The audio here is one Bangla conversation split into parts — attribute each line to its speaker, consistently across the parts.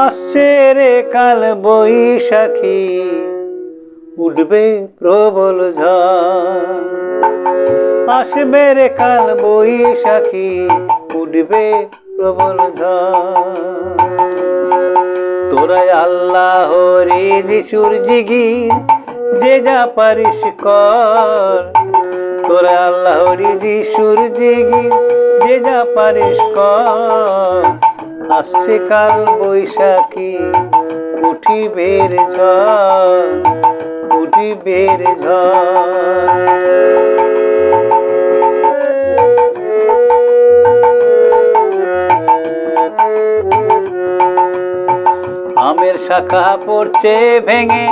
Speaker 1: আসছে রে কাল বৈশাখী, উঠবে প্রবল ঝড়। আসবে রে কাল বৈশাখী, উঠবে প্রবল ঝড়। তোরা আল্লাহ রে যিশুর জিগির, যে যা পারিস কর। তোরা আল্লাহ রে যিশুর জিগির, যে যা পারিস কর। আসছে কাল বৈশাখী উঠি বের ঝড় বের ঝড়। আমের শাখা পড়ছে ভেঙে,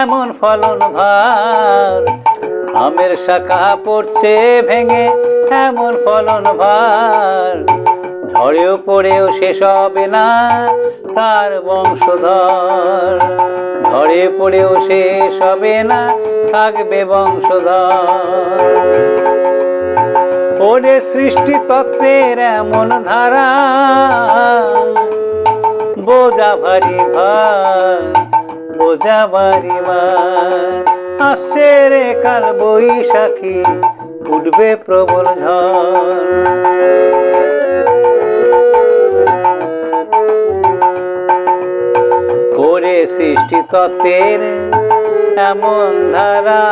Speaker 1: এমন ফলন ভার। আমের শাখা পড়ছে ভেঙে, এমন ফলন ভার। ঝড়েও পড়েও শেষ হবে না, তার বংশধর। ঝড়ে পড়েও শেষ হবে না, থাকবে বংশধর। ওরে সৃষ্টি তত্ত্বের এমন ধারা, বোঝা ভারী বোঝা ভার। আসছে রে কাল বৈশাখী, উঠবে প্রবল ঝড়। সৃষ্টি তত্ত্বের এমন ধারা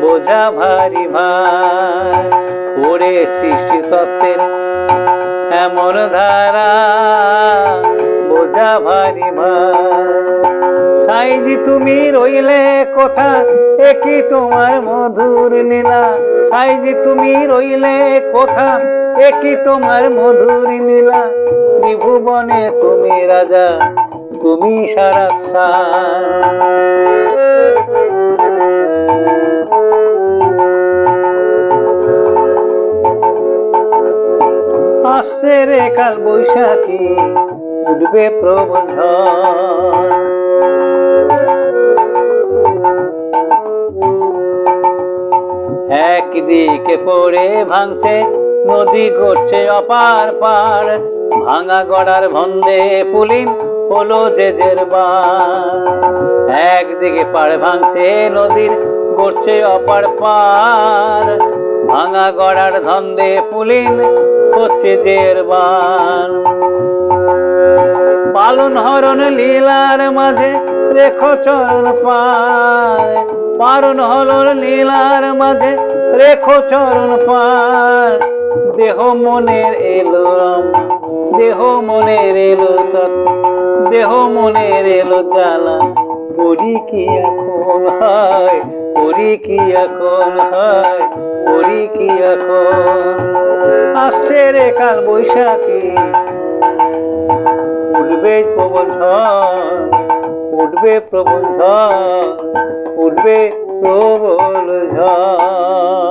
Speaker 1: বোঝা ভারী ভার। ওরে সৃষ্টি তত্ত্বের এমন ধারা বোঝা ভারী ভার। সাইজি তুমি রইলে কোথা? একই তোমার মধুর লীলা? সাইজি তুমি রইলে কোথা? একই তোমার মধুর লীলা? ত্রিভুবনে তুমি রাজা। তুমি সারা আসছে রে কাল বৈশাখী, উঠবে প্রবল একদিকে পড়ে ভাঙছে, নদী ঘটছে অপার পার। ভাঙা গড়ার ভন্দে পুলিন হলো যে একদিকে পাড় ভাঙছে নদীর গড়ছে অপার পার। ভাঙা গড়ার ধন্দে পুলিন হচ্ছে জেরবান পালন হরণ লীলার মাঝে রেখো চরণ পায়। পালন হরণ লীলার মাঝে রেখো চরণ পায়। দেহ মনের এলো দেহ মনের এলো তত্ত্ব, দেহ মনের এলো জ্বালা করি কি এখন হয়? করি কি এখন হয়? করি কি এখন? আসছে রে কাল বৈশাখী। উঠবে প্রবল ঝড়, উঠবে প্রবল ঝড়, উঠবে প্রবল ঝড়।